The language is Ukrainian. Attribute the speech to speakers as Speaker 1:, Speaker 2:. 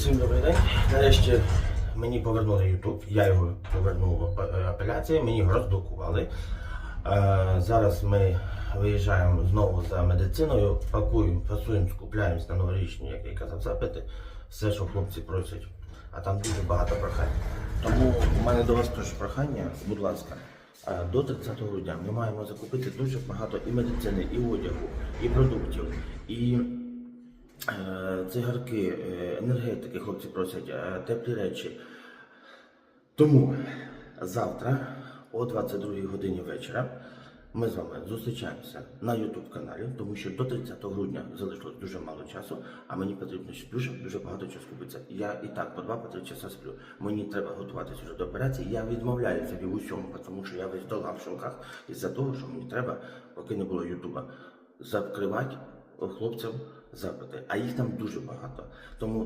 Speaker 1: Всім добрий день. Нарешті мені повернули YouTube, я його повернув в ап- апеляції, мені його розблокували. Е, зараз ми виїжджаємо знову за медициною, пакуємо, фасуємо, скупляємось на новорічні, як я казав, запити, все, що хлопці просять. А там дуже багато прохань. Тому у мене до вас теж прохання, будь ласка. е, До 30 грудня ми маємо закупити дуже багато і медицини, і одягу, і продуктів, і Е, цигарки, е, енергетики, хлопці просять, е, теплі речі. Тому завтра о 22 годині вечора ми з вами зустрічаємося на YouTube каналі, тому що до 30 грудня залишилось дуже мало часу, а мені потрібно дуже дуже багато часу купитися. Я і так по 2-3 часа сплю. Мені треба готуватися вже до операції. Я відмовляюся від усьому, тому що я весь до лапшинках із-за того, що мені треба, поки не було Ютуба, закривати хлопцям запити, а їх там дуже багато. Тому